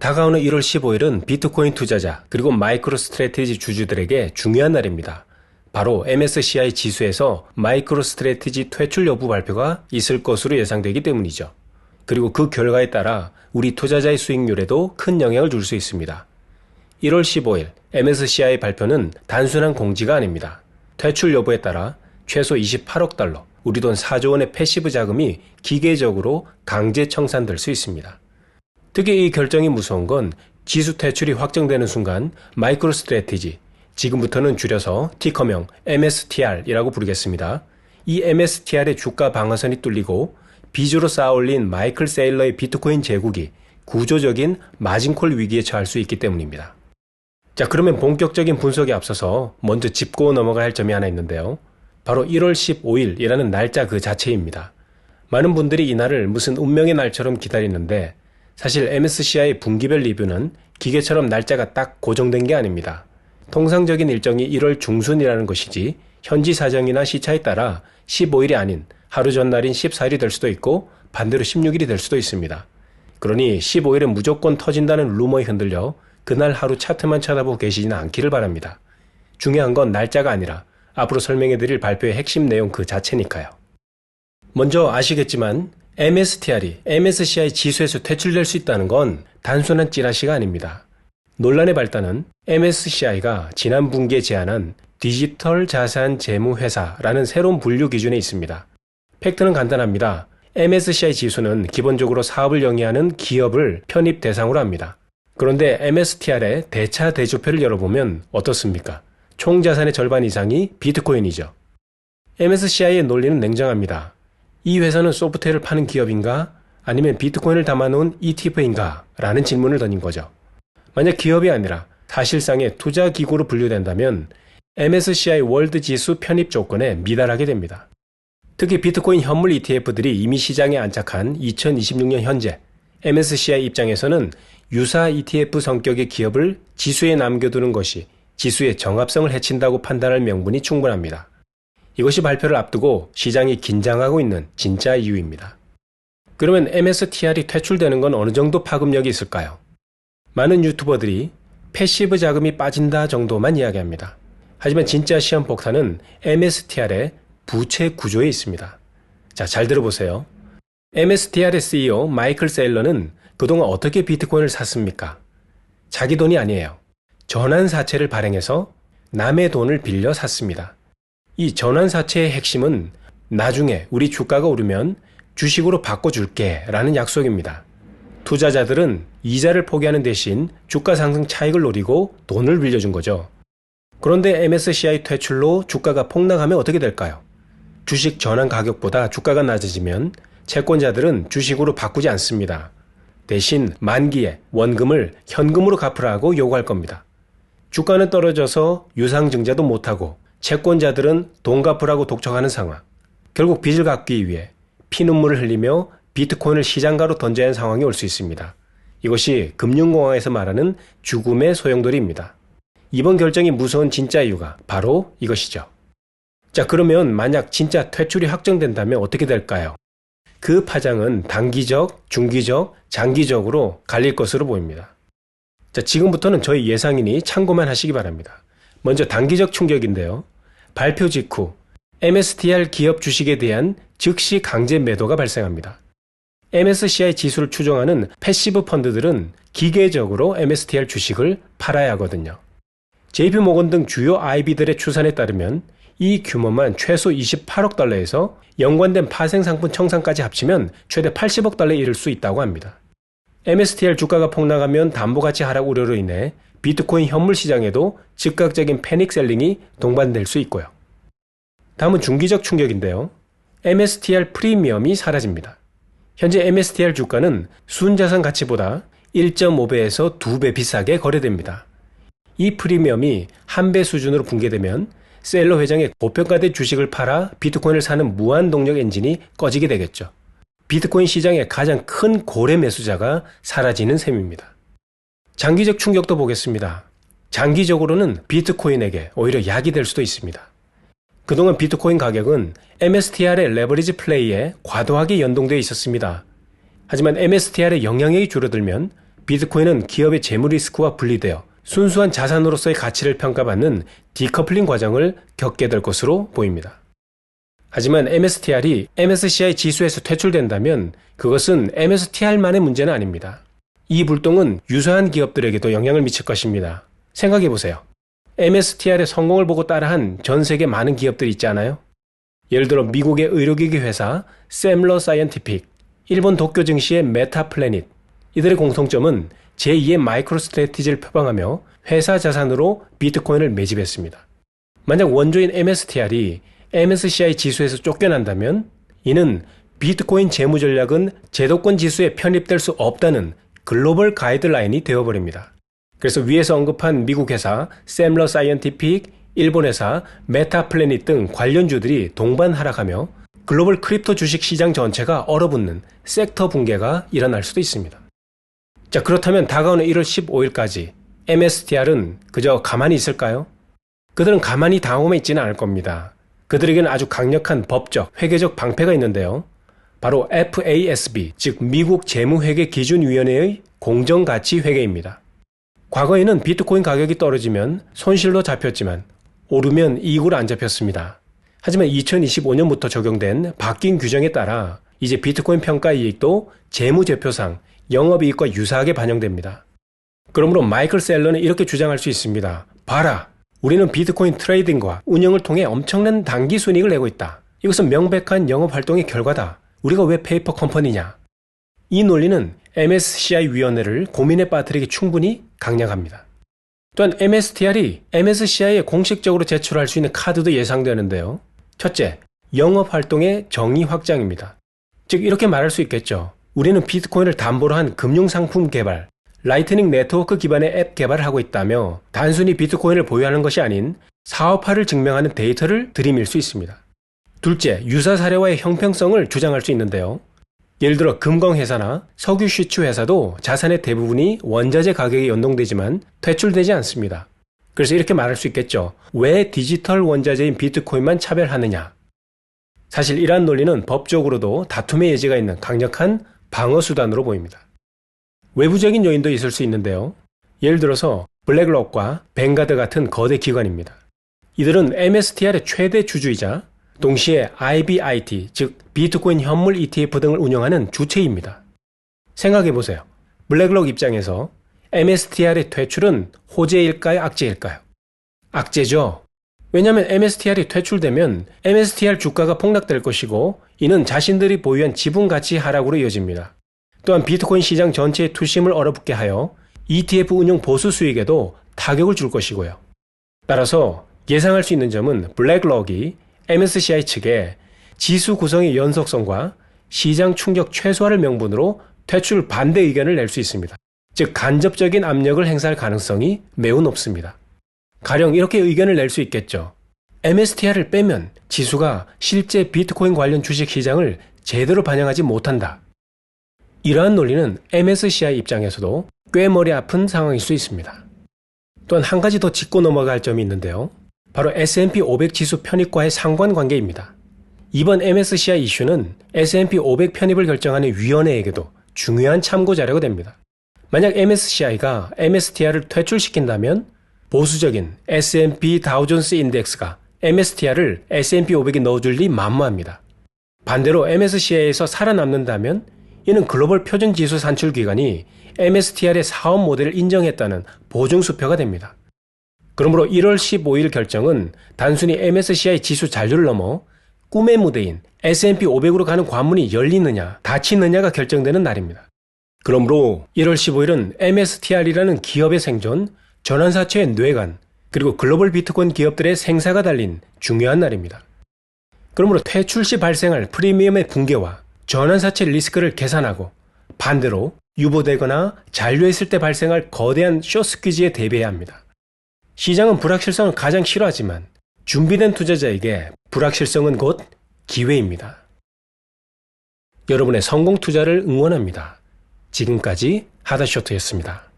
다가오는 1월 15일은 비트코인 투자자 그리고 마이크로 스트레티지 주주들에게 중요한 날입니다. 바로 MSCI 지수에서 마이크로 스트레티지 퇴출 여부 발표가 있을 것으로 예상되기 때문이죠. 그리고 그 결과에 따라 우리 투자자의 수익률에도 큰 영향을 줄 수 있습니다. 1월 15일 MSCI 발표는 단순한 공지가 아닙니다. 퇴출 여부에 따라 최소 28억 달러, 우리 돈 4조 원의 패시브 자금이 기계적으로 강제 청산될 수 있습니다. 특히 이 결정이 무서운 건 지수 퇴출이 확정되는 순간 마이크로 스트레티지, 지금부터는 줄여서 티커명 MSTR이라고 부르겠습니다. 이 MSTR의 주가 방어선이 뚫리고 비주로 쌓아올린 마이클 세일러의 비트코인 제국이 구조적인 마진콜 위기에 처할 수 있기 때문입니다. 자, 그러면 본격적인 분석에 앞서서 먼저 짚고 넘어가야 할 점이 하나 있는데요. 바로 1월 15일이라는 날짜 그 자체입니다. 많은 분들이 이 날을 무슨 운명의 날처럼 기다리는데 사실 MSCI 분기별 리뷰는 기계처럼 날짜가 딱 고정된 게 아닙니다. 통상적인 일정이 1월 중순이라는 것이지 현지 사정이나 시차에 따라 15일이 아닌 하루 전날인 14일이 될 수도 있고 반대로 16일이 될 수도 있습니다. 그러니 15일은 무조건 터진다는 루머에 흔들려 그날 하루 차트만 쳐다보고 계시지는 않기를 바랍니다. 중요한 건 날짜가 아니라 앞으로 설명해 드릴 발표의 핵심 내용 그 자체니까요. 먼저 아시겠지만 MSTR이 MSCI 지수에서 퇴출될 수 있다는 건 단순한 찌라시가 아닙니다. 논란의 발단은 MSCI가 지난 분기에 제안한 디지털 자산 재무 회사라는 새로운 분류 기준에 있습니다. 팩트는 간단합니다. MSCI 지수는 기본적으로 사업을 영위하는 기업을 편입 대상으로 합니다. 그런데 MSTR의 대차 대조표를 열어보면 어떻습니까? 총 자산의 절반 이상이 비트코인이죠. MSCI의 논리는 냉정합니다. 이 회사는 소프트웨어를 파는 기업인가? 아니면 비트코인을 담아놓은 ETF인가? 라는 질문을 던진 거죠. 만약 기업이 아니라 사실상의 투자 기구로 분류된다면 MSCI 월드 지수 편입 조건에 미달하게 됩니다. 특히 비트코인 현물 ETF들이 이미 시장에 안착한 2026년 현재 MSCI 입장에서는 유사 ETF 성격의 기업을 지수에 남겨두는 것이 지수의 정합성을 해친다고 판단할 명분이 충분합니다. 이것이 발표를 앞두고 시장이 긴장하고 있는 진짜 이유입니다. 그러면 MSTR이 퇴출되는 건 어느 정도 파급력이 있을까요? 많은 유튜버들이 패시브 자금이 빠진다 정도만 이야기합니다. 하지만 진짜 시험 폭탄은 MSTR의 부채 구조에 있습니다. 자, 잘 들어보세요. MSTR의 CEO 마이클 세일러는 그동안 어떻게 비트코인을 샀습니까? 자기 돈이 아니에요. 전환사채를 발행해서 남의 돈을 빌려 샀습니다. 이 전환사채의 핵심은 나중에 우리 주가가 오르면 주식으로 바꿔줄게 라는 약속입니다. 투자자들은 이자를 포기하는 대신 주가 상승 차익을 노리고 돈을 빌려준 거죠. 그런데 MSCI 퇴출로 주가가 폭락하면 어떻게 될까요? 주식 전환 가격보다 주가가 낮아지면 채권자들은 주식으로 바꾸지 않습니다. 대신 만기에 원금을 현금으로 갚으라고 요구할 겁니다. 주가는 떨어져서 유상증자도 못하고 채권자들은 돈 갚으라고 독촉하는 상황. 결국 빚을 갚기 위해 피눈물을 흘리며 비트코인을 시장가로 던져야 하는 상황이 올 수 있습니다. 이것이 금융공황에서 말하는 죽음의 소용돌이입니다. 이번 결정이 무서운 진짜 이유가 바로 이것이죠. 자, 그러면 만약 진짜 퇴출이 확정된다면 어떻게 될까요? 그 파장은 단기적, 중기적, 장기적으로 갈릴 것으로 보입니다. 자, 지금부터는 저희 예상이니 참고만 하시기 바랍니다. 먼저 단기적 충격인데요. 발표 직후 MSTR 기업 주식에 대한 즉시 강제 매도가 발생합니다. MSCI 지수를 추종하는 패시브 펀드들은 기계적으로 MSTR 주식을 팔아야 하거든요. JP모건 등 주요 IB들의 추산에 따르면 이 규모만 최소 28억 달러에서 연관된 파생 상품 청산까지 합치면 최대 80억 달러에 이를 수 있다고 합니다. MSTR 주가가 폭락하면 담보 가치 하락 우려로 인해 비트코인 현물 시장에도 즉각적인 패닉 셀링이 동반될 수 있고요. 다음은 중기적 충격인데요. MSTR 프리미엄이 사라집니다. 현재 MSTR 주가는 순자산 가치보다 1.5배에서 2배 비싸게 거래됩니다. 이 프리미엄이 한 배 수준으로 붕괴되면 셀러 회장의 고평가된 주식을 팔아 비트코인을 사는 무한 동력 엔진이 꺼지게 되겠죠. 비트코인 시장의 가장 큰 고래 매수자가 사라지는 셈입니다. 장기적 충격도 보겠습니다. 장기적으로는 비트코인에게 오히려 약이 될 수도 있습니다. 그동안 비트코인 가격은 MSTR의 레버리지 플레이에 과도하게 연동되어 있었습니다. 하지만 MSTR의 영향력이 줄어들면 비트코인은 기업의 재무 리스크와 분리되어 순수한 자산으로서의 가치를 평가받는 디커플링 과정을 겪게 될 것으로 보입니다. 하지만 MSTR이 MSCI 지수에서 퇴출된다면 그것은 MSTR만의 문제는 아닙니다. 이 불똥은 유사한 기업들에게도 영향을 미칠 것입니다. 생각해 보세요. MSTR의 성공을 보고 따라한 전 세계 많은 기업들이 있지 않아요? 예를 들어 미국의 의료기기 회사 샘러 사이언티픽, 일본 도쿄 증시의 메타플래닛 이들의 공통점은 제2의 마이크로 스트레티지를 표방하며 회사 자산으로 비트코인을 매집했습니다. 만약 원조인 MSTR이 MSCI 지수에서 쫓겨난다면 이는 비트코인 재무 전략은 제도권 지수에 편입될 수 없다는 글로벌 가이드라인이 되어버립니다. 그래서 위에서 언급한 미국 회사 샘러 사이언티픽, 일본 회사 메타플래닛 등 관련주들이 동반 하락하며 글로벌 크립토 주식 시장 전체가 얼어붙는 섹터 붕괴가 일어날 수도 있습니다. 자, 그렇다면 다가오는 1월 15일까지 MSTR은 그저 가만히 있을까요? 그들은 가만히 당황해 있지는 않을 겁니다. 그들에게는 아주 강력한 법적, 회계적 방패가 있는데요. 바로 FASB, 즉 미국 재무회계 기준위원회의 공정가치 회계입니다. 과거에는 비트코인 가격이 떨어지면 손실로 잡혔지만 오르면 이익으로 안 잡혔습니다. 하지만 2025년부터 적용된 바뀐 규정에 따라 이제 비트코인 평가 이익도 재무제표상 영업이익과 유사하게 반영됩니다. 그러므로 마이클 셀러는 이렇게 주장할 수 있습니다. 봐라. 우리는 비트코인 트레이딩과 운영을 통해 엄청난 단기 순이익을 내고 있다. 이것은 명백한 영업 활동의 결과다. 우리가 왜 페이퍼 컴퍼니냐? 이 논리는 MSCI 위원회를 고민에 빠뜨리기 충분히 강력합니다. 또한 MSTR이 MSCI에 공식적으로 제출할 수 있는 카드도 예상되는데요. 첫째, 영업 활동의 정의 확장입니다. 즉 이렇게 말할 수 있겠죠. 우리는 비트코인을 담보로 한 금융 상품 개발, 라이트닝 네트워크 기반의 앱 개발을 하고 있다며 단순히 비트코인을 보유하는 것이 아닌 사업화를 증명하는 데이터를 들이밀 수 있습니다. 둘째, 유사 사례와의 형평성을 주장할 수 있는데요. 예를 들어 금광회사나 석유 시추 회사도 자산의 대부분이 원자재 가격에 연동되지만 퇴출되지 않습니다. 그래서 이렇게 말할 수 있겠죠. 왜 디지털 원자재인 비트코인만 차별하느냐? 사실 이러한 논리는 법적으로도 다툼의 여지가 있는 강력한 방어 수단으로 보입니다. 외부적인 요인도 있을 수 있는데요. 예를 들어서 블랙록과 뱅가드 같은 거대 기관입니다. 이들은 MSTR의 최대 주주이자 동시에 IBIT, 즉 비트코인 현물 ETF 등을 운영하는 주체입니다. 생각해 보세요. 블랙록 입장에서 MSTR의 퇴출은 호재일까요, 악재일까요? 악재죠. 왜냐하면 MSTR이 퇴출되면 MSTR 주가가 폭락될 것이고 이는 자신들이 보유한 지분 가치 하락으로 이어집니다. 또한 비트코인 시장 전체의 투심을 얼어붙게 하여 ETF 운용 보수 수익에도 타격을 줄 것이고요. 따라서 예상할 수 있는 점은 블랙록이 MSCI 측에 지수 구성의 연속성과 시장 충격 최소화를 명분으로 퇴출 반대 의견을 낼 수 있습니다. 즉 간접적인 압력을 행사할 가능성이 매우 높습니다. 가령 이렇게 의견을 낼 수 있겠죠. MSTR을 빼면 지수가 실제 비트코인 관련 주식 시장을 제대로 반영하지 못한다. 이러한 논리는 MSCI 입장에서도 꽤 머리 아픈 상황일 수 있습니다. 또한 한 가지 더 짚고 넘어갈 점이 있는데요. 바로 S&P 500 지수 편입과의 상관관계입니다. 이번 MSCI 이슈는 S&P 500 편입을 결정하는 위원회에게도 중요한 참고 자료가 됩니다. 만약 MSCI가 MSTR을 퇴출시킨다면 보수적인 S&P 다우존스 인덱스가 MSTR을 S&P 500에 넣어줄 리 만무합니다. 반대로 MSCI에서 살아남는다면 이는 글로벌 표준 지수 산출 기관이 MSTR의 사업 모델을 인정했다는 보증 수표가 됩니다. 그러므로 1월 15일 결정은 단순히 MSCI 지수 잔류를 넘어 꿈의 무대인 S&P 500으로 가는 관문이 열리느냐 닫히느냐가 결정되는 날입니다. 그러므로 1월 15일은 MSTR이라는 기업의 생존, 전환사채의 뇌관, 그리고 글로벌 비트코인 기업들의 생사가 달린 중요한 날입니다. 그러므로 퇴출 시 발생할 프리미엄의 붕괴와 전환사채 리스크를 계산하고 반대로 유보되거나 잔류했을 때 발생할 거대한 쇼스퀴즈에 대비해야 합니다. 시장은 불확실성을 가장 싫어하지만 준비된 투자자에게 불확실성은 곧 기회입니다. 여러분의 성공 투자를 응원합니다. 지금까지 하다쇼트였습니다.